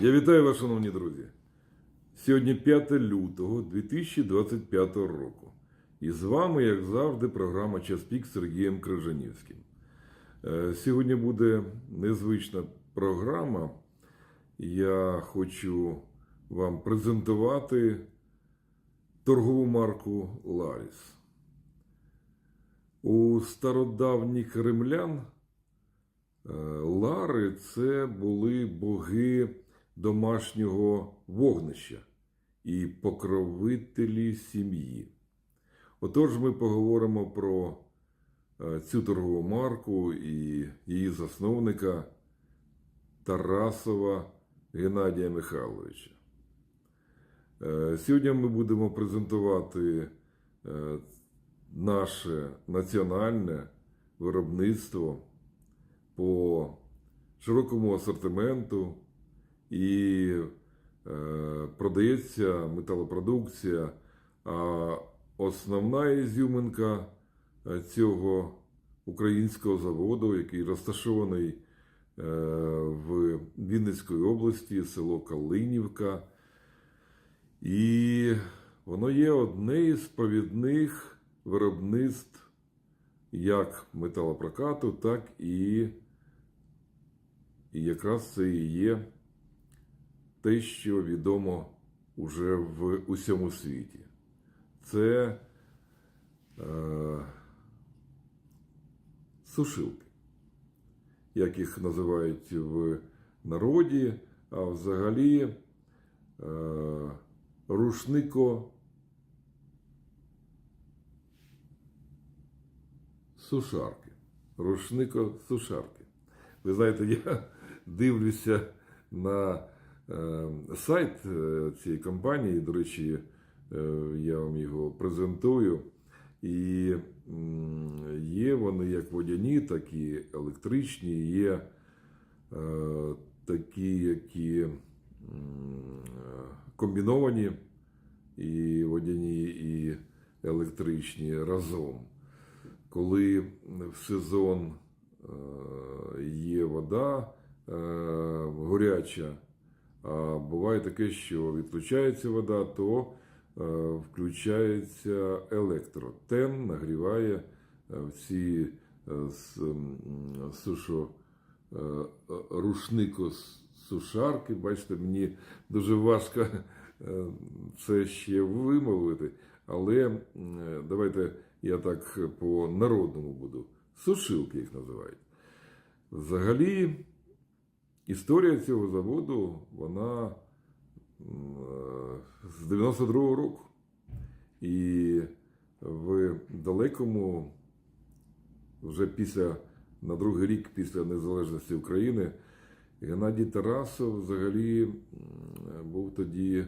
Я вітаю вас, шановні друзі. Сьогодні 5 лютого 2025 року. І з вами, як завжди, програма Час пік з Сергієм Крижанівським. Е, Сьогодні буде незвична програма. Я хочу вам презентувати торгову марку Ларіс. У стародавніх римлян Е, Лари це були боги домашнього вогнища і покровителі сім'ї. Отож, ми поговоримо про е, цю торгову марку і її засновника Тарасова Геннадія Михайловича. Е, Сьогодні ми будемо презентувати е, наше національне виробництво по широкому асортименту і е, продається металопродукція. А основна ізюминка е, цього українського заводу, який розташований е, в Вінницької області, село Калинівка. І воно є одне із провідних виробництв як металопрокату, так і, і якраз це і є те, що відомо уже в усьому світі. Це е, сушилки, як їх називають в народі, а взагалі е, рушнико сушарки. Рушнико сушарки. Ви знаєте, я дивлюся на сайт е, цієї компанії. До речі, е, я вам його презентую. І є вони як водяні, так і електричні, є е, такі, які комбіновані, і водяні, і електричні разом коли в сезон е, є вода е, горяча, а буває таке, що відключається вода, то е, включається електро. Тен нагріває всі сушо рушнико сушарки. Бачите, мені дуже важко це ще вимовити, але давайте я так по народному буду. Сушилки їх називають. Взагалі, історія цього заводу, вона з 92-го року. І в далекому, вже після, на другий рік після незалежності України, Геннадій Тарасов взагалі був тоді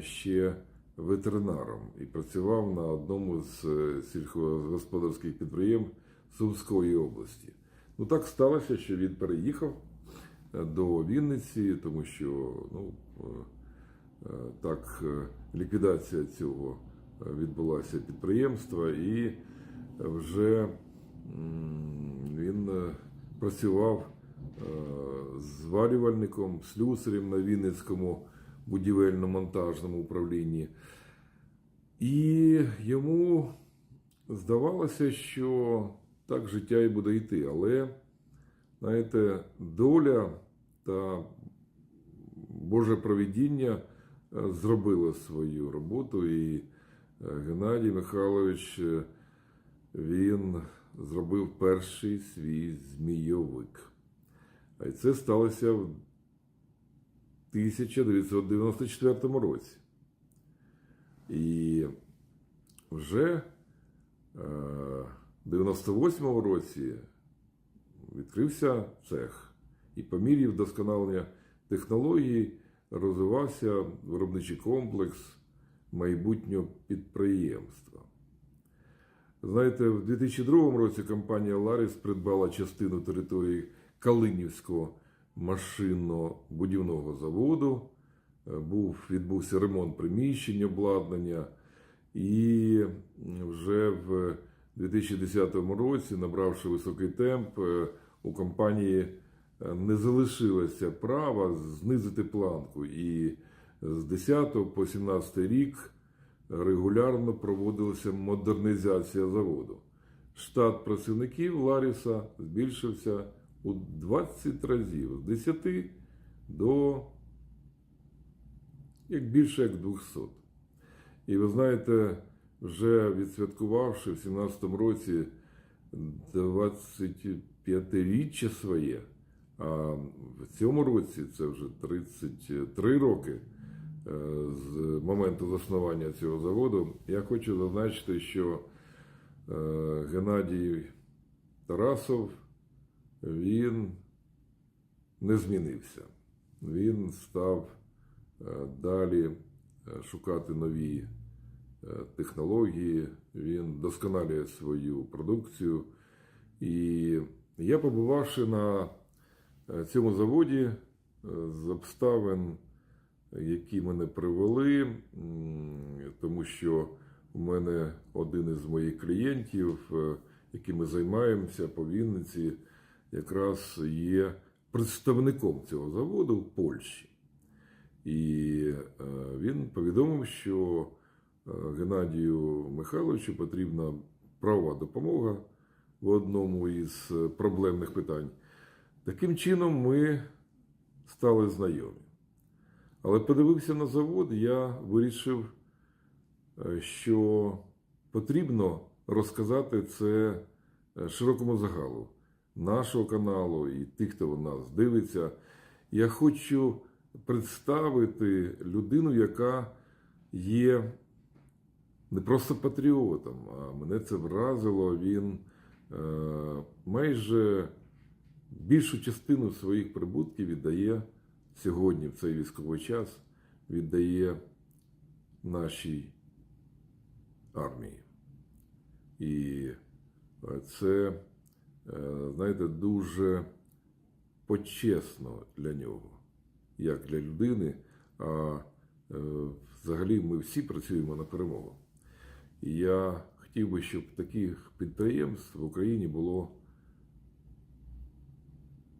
ще ветеринаром і працював на одному з сільськогосподарських підприємств Сумської області. Ну так сталося, що він переїхав до Вінниці, тому що ну, так ліквідація цього відбулася підприємства, і вже він працював зварювальником, слюсарем на Вінницькому будівельно-монтажному управлінні. І йому здавалося, що так життя і буде йти. Але, знаєте, доля та Боже провідіння зробило свою роботу, і Геннадій Михайлович він зробив перший свій змійовик. А це сталося в 1994 році. І вже в 98-му році відкрився цех. І по мірі вдосконалення технологій розвивався виробничий комплекс майбутнього підприємства. Знаєте, в 2002 році компанія Ларіс придбала частину території Калинівського машинно-будівного заводу. Був, відбувся ремонт приміщень, обладнання, і вже в 2010 році, набравши високий темп, у компанії е, не залишилося права знизити планку. І з 10 по 17 рік регулярно проводилася модернізація заводу. Штат працівників Ларіса збільшився у 20 разів з 10 до як більше як 200. І ви знаєте, вже відсвяткувавши в 17-му році 25-річчя своє, а в цьому році це вже 33 роки е, з моменту заснування цього заводу, я хочу зазначити, що е, Геннадій Тарасов він не змінився. Він став е, далі шукати нові технології, він досконалює свою продукцію. І я, побувавши на е, цьому заводі, е, з обставин, які мене привели, тому що у мене один із моїх клієнтів, е, якими займаємося по Вінниці, якраз є представником цього заводу в Польщі. І він повідомив, що Геннадію Михайловичу потрібна правова допомога в одному із е, проблемних питань. Таким чином ми стали знайомі. Але подивився на завод, я вирішив, е, що потрібно розказати це е, широкому загалу нашого каналу і тих, хто нас дивиться. Я хочу представити людину, яка є не просто патріотом, а мене це вразило. Він майже більшу частину своїх прибутків віддає сьогодні, в цей військовий час, віддає нашій армії. І е, це, е, знаєте, дуже почесно для нього, як для людини. А е, взагалі ми всі працюємо на перемогу. Я хотів би, щоб таких підприємств в Україні було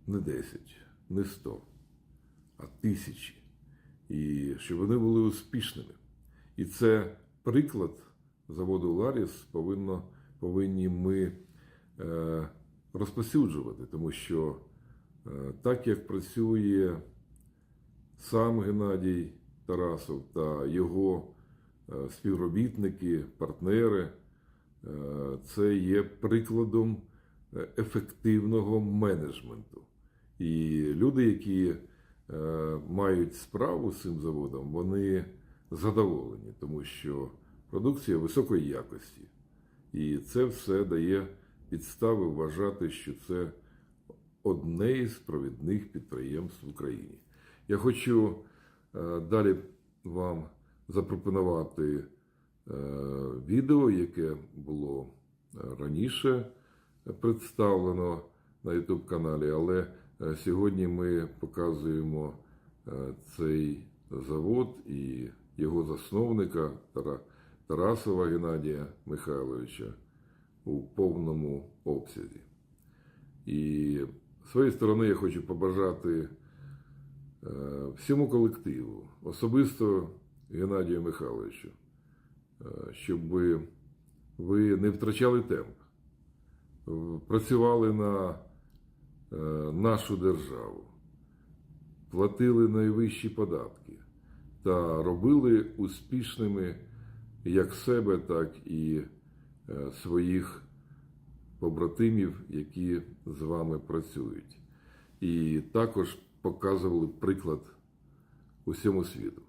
не 10, не 100, а тисячі. І щоб вони були успішними. І це приклад заводу Ларіс повинно, повинні ми е, розпосюджувати, тому що е, так як працює сам Геннадій Тарасов та його е, співробітники, партнери, це є прикладом е, ефективного менеджменту. І люди, які е, мають справу з цим заводом, вони задоволені, тому що продукція високої якості. І це все дає підстави вважати, що це одне із провідних підприємств в Україні. Я хочу е, далі вам запропонувати е, відео, яке було е, раніше представлено на YouTube каналі, але е, сьогодні ми показуємо е, цей завод і його засновника Тарасова Геннадія Михайловича у повному обсязі. І з своєї сторони я хочу побажати е, всьому колективу, особисто Геннадію Михайловичу, е, щоб ви, не втрачали темп, працювали на е, нашу державу, платили найвищі податки та робили успішними як себе, так і е, своїх побратимів, які з вами працюють. І також показували приклад усьому світу.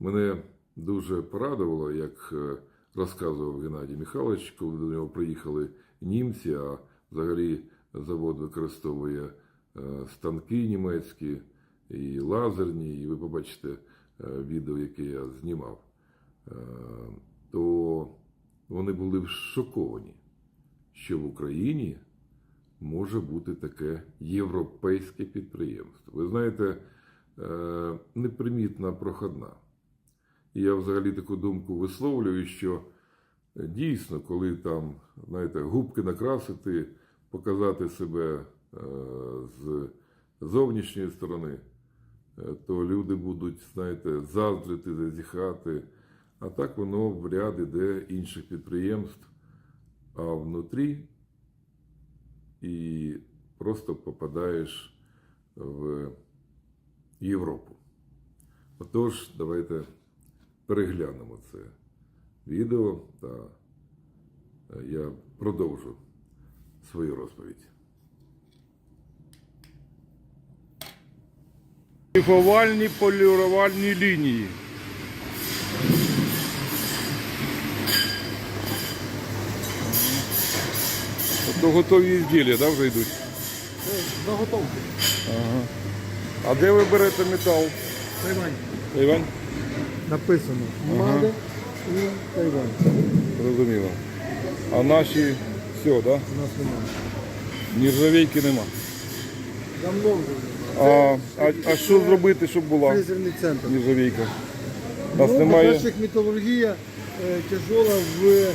Мене дуже порадувало, як е, розказував Геннадій Михайлович, коли до нього приїхали німці, а взагалі завод використовує е, станки німецькі і лазерні, і ви побачите е, відео, яке я знімав, то вони були шоковані, що в Україні може бути таке європейське підприємство. Ви знаєте, непримітна проходна. І я взагалі таку думку висловлюю, що е, дійсно, коли там, знаєте, губки накрасити, показати себе е, з зовнішньої сторони, е, то люди будуть, знаєте, заздрити, зазіхати. А так воно в ряд іде інших підприємств, а внутрі і просто попадаєш в Європу. Отож, давайте переглянемо це відео та е, я продовжу свою розповідь. Шліфувальні полірувальні лінії. То готові ізділля, да, вже йдуть? Заготовки. Ага. А де ви берете метал? Тайвань. Іван? Написано. Маде і Тайвань. Зрозуміло. А наші все, да? У нас немає. Нержавійки нема. Давно вже. А, а, а що зробити, щоб була Фрезерний центр. нержавійка? У нас Ну, немає. По-перше, металургія е, тяжола в е,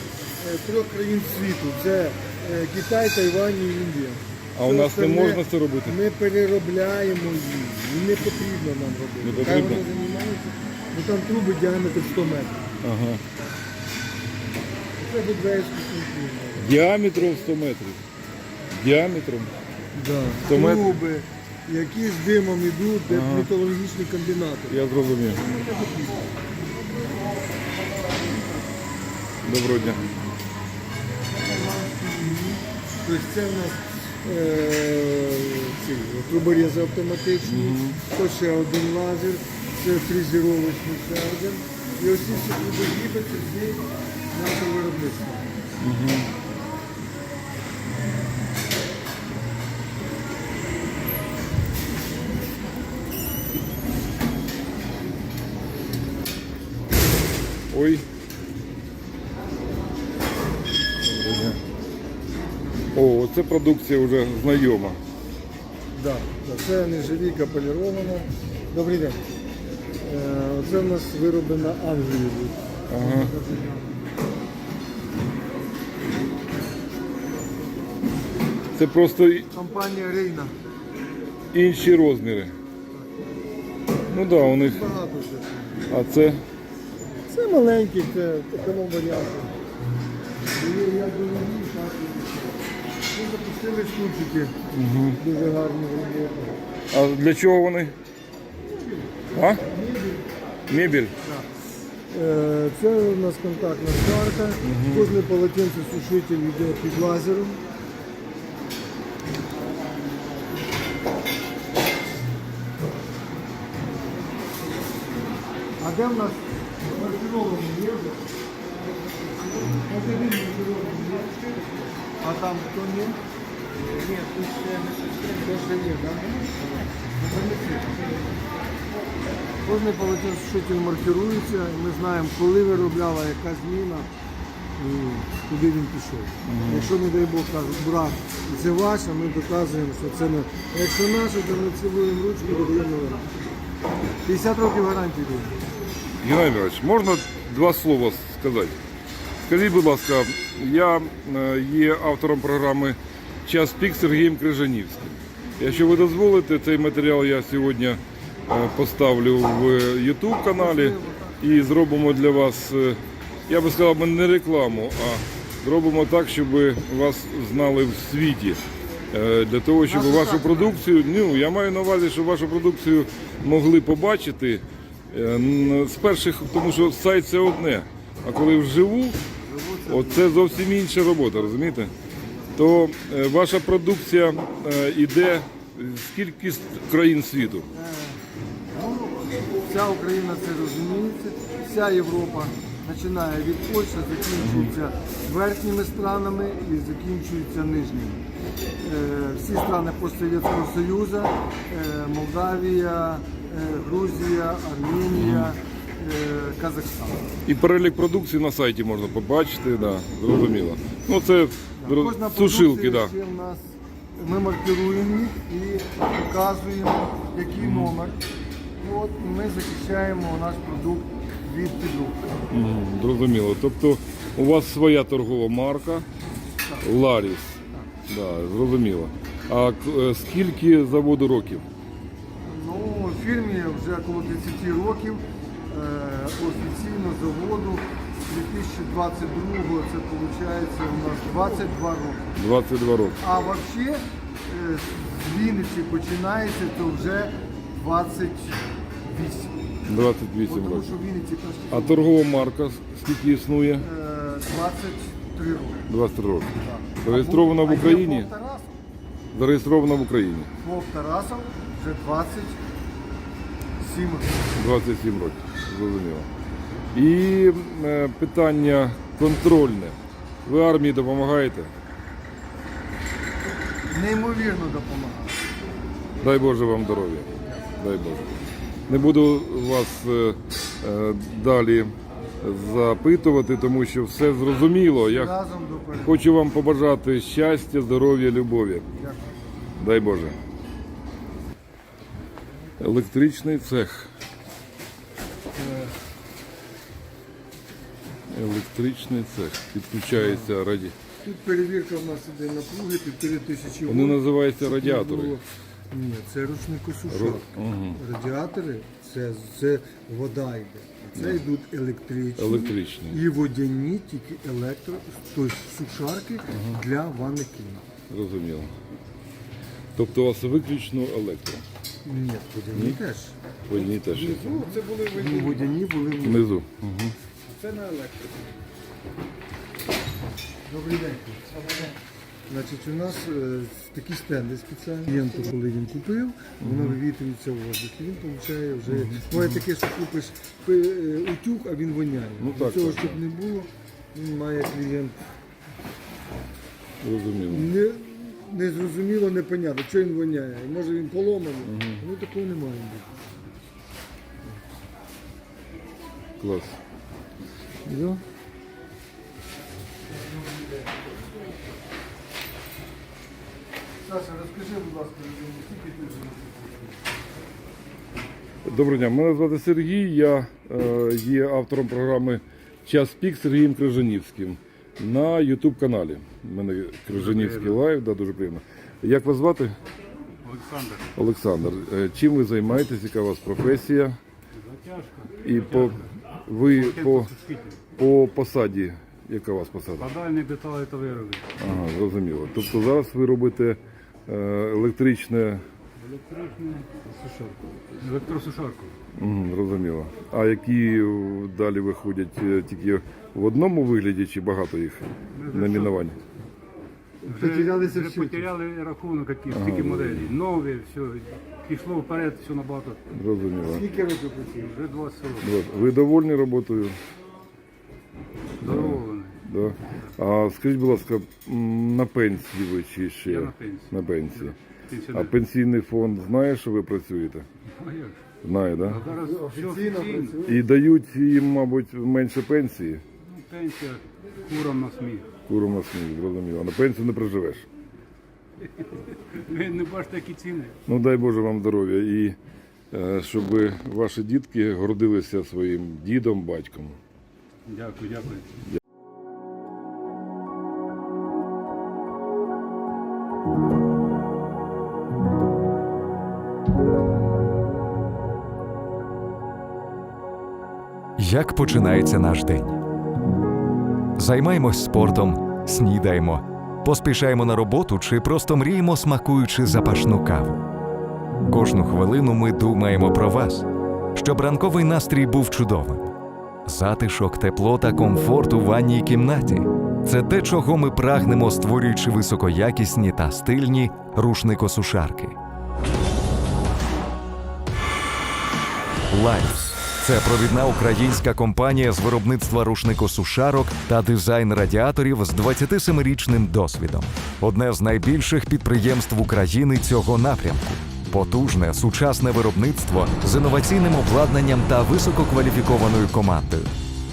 трьох країн світу. Це е, Китай, Тайвань і Індія. А у Все нас не остальне можна це робити? Ми переробляємо її. І не потрібно нам робити. Не Хай потрібно? вони Ну там труби діаметр 100 метрів. Ага. Це будвейські контури. Діаметром 100 метрів. Діаметром. Да. 100 метрів? Труби, які з димом йдуть, де металургічні комбінати. Я зрозумів. Доброго дня. Тобто це в нас е, ці труборізи автоматичні, то ще один лазер, це фрезеровочний ще. І ось ці всі це всі наше виробництво. Ой. Доброго. О, оце продукція вже знайома. Да, да, це нержавійка полірована. Добрий день. Е, Оце в нас вироблена Англією. Ага. Це просто Компанія Рейна. інші розміри. Ну так, да, у них. Багато вже. А це Це маленький, це такому варіанту. Є як дорогі, так Ми запустили штучки. Дуже гарні в роботу. а для чого вони? А? Мебель. Е, Це у нас контактна сварка. Кожне полотенце сушитель йде під лазером. А де в нас маркірований є? вже? А де він маркірований є? А там хто ні? Ні, тут ще не ще є, так? Кожний полотенцесушитель маркирується, і ми знаємо, коли виробляла яка зміна і куди він пішов. Якщо, не дай Бог, кажуть, брат, це ваше, ми доказуємо, що це не. А якщо наше, то ми цілуємо ручки і додаємо нове. 50 років гарантії буде. Геннадій Михайлович, можна два слова сказати? Скажіть, будь ласка, я е, є автором програми Час пік Сергієм Крижанівським. Якщо ви дозволите, цей матеріал я сьогодні поставлю в YouTube каналі і зробимо для вас, е, я би сказав, не рекламу, а зробимо так, щоб вас знали в світі. Е, Для того, щоб вашу продукцію, ну я маю на увазі, щоб вашу продукцію могли побачити е, з перших, тому що сайт це одне. А коли вживу, оце зовсім інша робота, розумієте? То е, ваша продукція е, іде з з країн світу? Вся Україна це розуміється, вся Європа починає від Польщі, закінчується верхніми странами і закінчується нижніми. Е, Всі страни постсовєтського Союзу, е, Молдавія, е, Грузія, Арменія, Казахстан. І перелік продукції на сайті можна побачити, да, зрозуміло. Ну це Кожна сушилки, да. ми маркируємо їх і показуємо, який номер. От ми захищаємо наш продукт від підробки. Зрозуміло. Тобто у вас своя торгова марка Ларіс. Да, зрозуміло. А е, скільки заводу років? Ну, фірмі вже коло 30 років е, офіційно заводу. 2022 це виходить у нас 22 роки. 22 роки. А взагалі е, з Вінниці починається то вже 28. 28 Бо Тому років. що в Вінниці А торгова марка скільки існує? е, 23 роки. 23 роки. Так. Зареєстрована в А є Україні? Вов Зареєстрована в Україні. Вов Тарасов вже 27 років. 27 років. Зрозуміло. І е, питання контрольне. Ви армії допомагаєте? Неймовірно допомагає. Дай Боже вам здоров'я. Дай Боже. Не буду вас е, е, далі запитувати, тому що все зрозуміло. Я хочу вам побажати щастя, здоров'я, любові. Дай Боже. Електричний цех. Електричний цех. Підключається раді. Тут перевірка в нас іде напруги, півтори тисячі Вони називаються радіатори. Ні, це рушникосушарка. Ро- Радіатори це, це вода йде. А це йдуть електричні. Електричні. І водяні, тільки електро, тобто сушарки для ванних кімнат. Зрозуміло. Тобто у вас виключно електро. Ні, водяні теж. Одні теж. є. Ну, це були водяні. Водяні були внизу. Внизу. Угу. Це на електрику. Добрий день. Значить, у нас е, такі стенди спеціальні. Клієнту, коли він купив, воно вивітрюється в воздух. І він получає вже. Буває таке, що купиш пи- е, утюг, а він воняє. Ну, Для так, Цього, так, щоб не було, він має клієнт. Зрозуміло. Не, не зрозуміло, непонятно, що він воняє. Може він поломаний. Ну такого не має бути. Клас. Да? Саша, розкажи, будь ласка, скільки ти живеш? Доброго дня, мене звати Сергій, я е, є автором програми Час пік Сергієм Крижанівським на YouTube каналі. У мене Крижанівський лайв, да, дуже приємно. Як вас звати? Олександр, Олександр. Е, Чим ви займаєтесь, яка у вас професія? затяжка. І по, ви по, по посаді, яка у вас посада? Складальник деталей та вироби. Ага, зрозуміло. Тобто зараз ви робите електричне, Електричну електросушарку. Мгм, зрозуміло. А які е, далі виходять е, тільки в одному вигляді чи багато їх номінувань? Потерялися вже всі. потеряли рахунок, які, скільки моделей. Нові, все, пішло вперед, все набагато. Зрозуміло. Скільки років працюєш? Вже 20 років. Ви довольні роботою? Да. А скажіть, будь ласка, на пенсії ви чи ще? Я на пенсії. На пенсії. А Пенсіонер. пенсійний фонд знає, що ви працюєте? А як? Знає, так? А зараз все Офіційно офіційно. працюєш? І дають їм, мабуть, менше пенсії. Ну, Пенсія курам на сміх. Куру масні, зрозуміло. А на пенсію не проживеш. Ви не бачите, які ціни. Ну дай Боже вам здоров'я і е, щоб ваші дітки гордилися своїм дідом, батьком. Дякую, дякую. Як починається наш день? Займаємось спортом, снідаємо, поспішаємо на роботу чи просто мріємо, смакуючи запашну каву. Кожну хвилину ми думаємо про вас, щоб ранковий настрій був чудовим. Затишок, тепло та комфорт у ванній кімнаті це те, чого ми прагнемо, створюючи високоякісні та стильні рушникосушарки. Лайфс це провідна українська компанія з виробництва рушникосушарок та дизайн радіаторів з 27-річним досвідом. Одне з найбільших підприємств України цього напрямку. Потужне сучасне виробництво з інноваційним обладнанням та висококваліфікованою командою.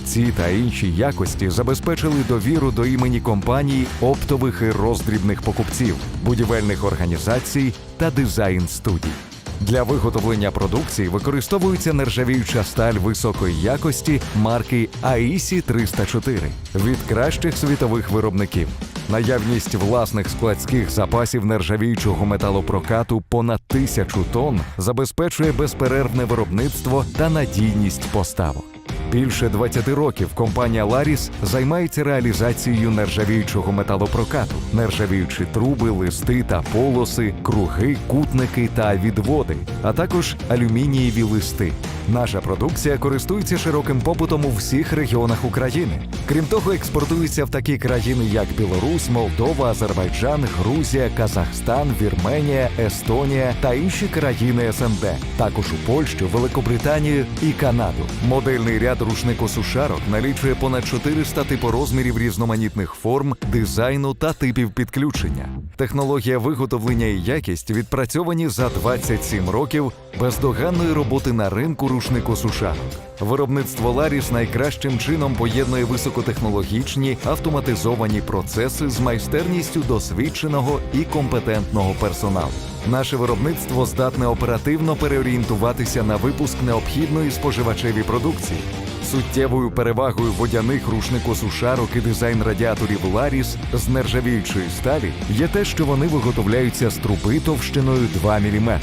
Ці та інші якості забезпечили довіру до імені компаній оптових і роздрібних покупців, будівельних організацій та дизайн студій. Для виготовлення продукції використовується нержавіюча сталь високої якості марки AISI 304 від кращих світових виробників. Наявність власних складських запасів нержавіючого металопрокату понад тисячу тонн забезпечує безперервне виробництво та надійність поставок. Більше 20 років компанія Ларіс займається реалізацією нержавіючого металопрокату, нержавіючі труби, листи та полоси, круги, кутники та відводи, а також алюмінієві листи. Наша продукція користується широким попитом у всіх регіонах України. Крім того, експортується в такі країни, як Білорусь, Молдова, Азербайджан, Грузія, Казахстан, Вірменія, Естонія та інші країни СНД, також у Польщу, Великобританію і Канаду. Модельний ряд рушникосушарок налічує понад 400 типорозмірів різноманітних форм, дизайну та типів підключення. Технологія виготовлення і якість відпрацьовані за 27 років бездоганної роботи на ринку рушникосушарок. Виробництво Ларіс найкращим чином поєднує високотехнологічні автоматизовані процеси з майстерністю досвідченого і компетентного персоналу. Наше виробництво здатне оперативно переорієнтуватися на випуск необхідної споживачеві продукції. Суттєвою перевагою водяних рушникосушарок і дизайн радіаторів Ларіс з нержавіючої сталі є те, що вони виготовляються з труби товщиною 2 мм.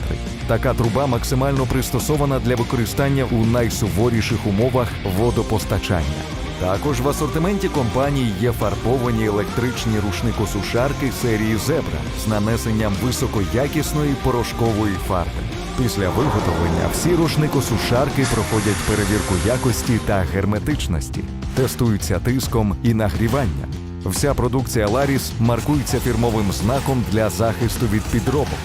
Така труба максимально пристосована для використання у найсуворіших умовах водопостачання. Також в асортименті компанії є фарбовані електричні рушникосушарки серії Зебра з нанесенням високоякісної порошкової фарби. Після виготовлення всі рушникосушарки проходять перевірку якості та герметичності, тестуються тиском і нагріванням. Вся продукція Ларіс маркується фірмовим знаком для захисту від підробок.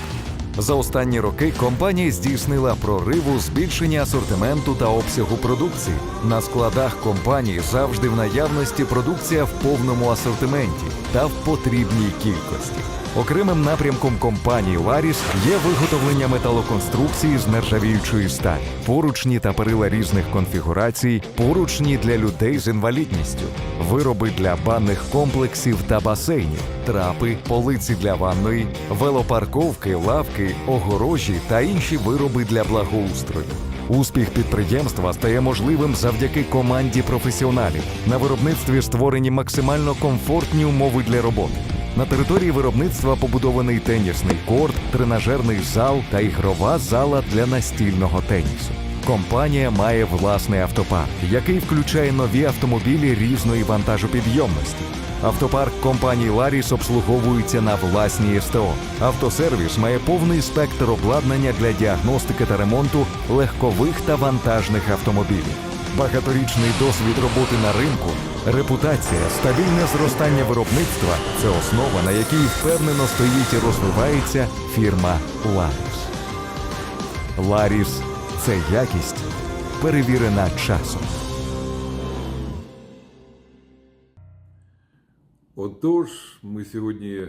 За останні роки компанія здійснила прорив у збільшенні асортименту та обсягу продукції. На складах компанії завжди в наявності продукція в повному асортименті та в потрібній кількості. Окремим напрямком компанії Ларіс є виготовлення металоконструкції з нержавіючої сталі, поручні та перила різних конфігурацій, поручні для людей з інвалідністю, вироби для банних комплексів та басейнів, трапи, полиці для ванної, велопарковки, лавки, огорожі та інші вироби для благоустрою. Успіх підприємства стає можливим завдяки команді професіоналів. На виробництві створені максимально комфортні умови для роботи. На території виробництва побудований тенісний корт, тренажерний зал та ігрова зала для настільного тенісу. Компанія має власний автопарк, який включає нові автомобілі різної вантажопідйомності. Автопарк компанії Ларіс обслуговується на власній СТО. Автосервіс має повний спектр обладнання для діагностики та ремонту легкових та вантажних автомобілів. Багаторічний досвід роботи на ринку, репутація, стабільне зростання виробництва це основа, на якій впевнено стоїть і розвивається фірма Ларіс. Ларіс це якість, перевірена часом. Отож, ми сьогодні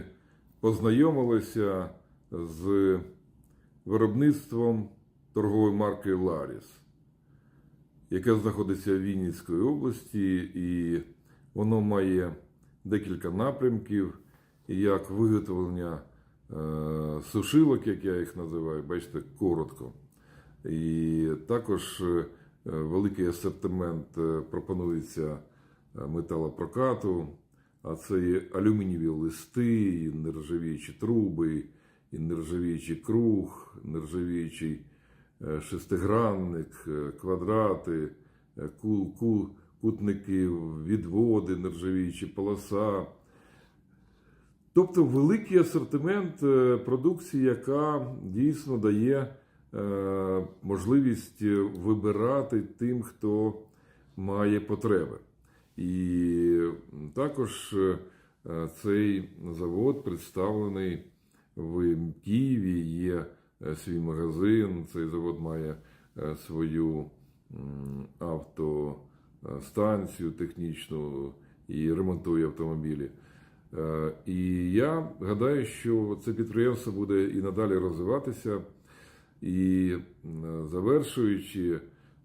познайомилися з виробництвом торгової марки Ларіс, яка знаходиться в Вінницькій області, і воно має декілька напрямків, як виготовлення е, сушилок, як я їх називаю, бачите, коротко. І також е, великий асортимент е, пропонується металопрокату. А це і алюмінієві листи, і нержавіючі труби, і нержавіючий круг, нержавіючий шестигранник, е, квадрати, е, ку, ку, кутники, відводи, нержавіючі полоса. Тобто великий асортимент е, продукції, яка дійсно дає е, можливість вибирати тим, хто має потреби. І також е, цей завод представлений в Києві. Є е, свій магазин. Цей завод має е, свою автостанцію технічну і ремонтує автомобілі. Е, І я гадаю, що це підприємство буде і надалі розвиватися. І завершуючи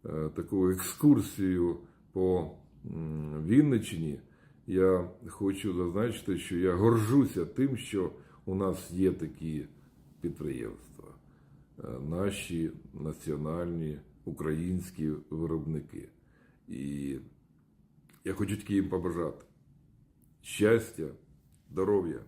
е, таку екскурсію по м, Вінниччині, я хочу зазначити, що я горжуся тим, що у нас є такі підприємства. Е, наші національні українські виробники. І я хочу тільки їм побажати щастя, здоров'я,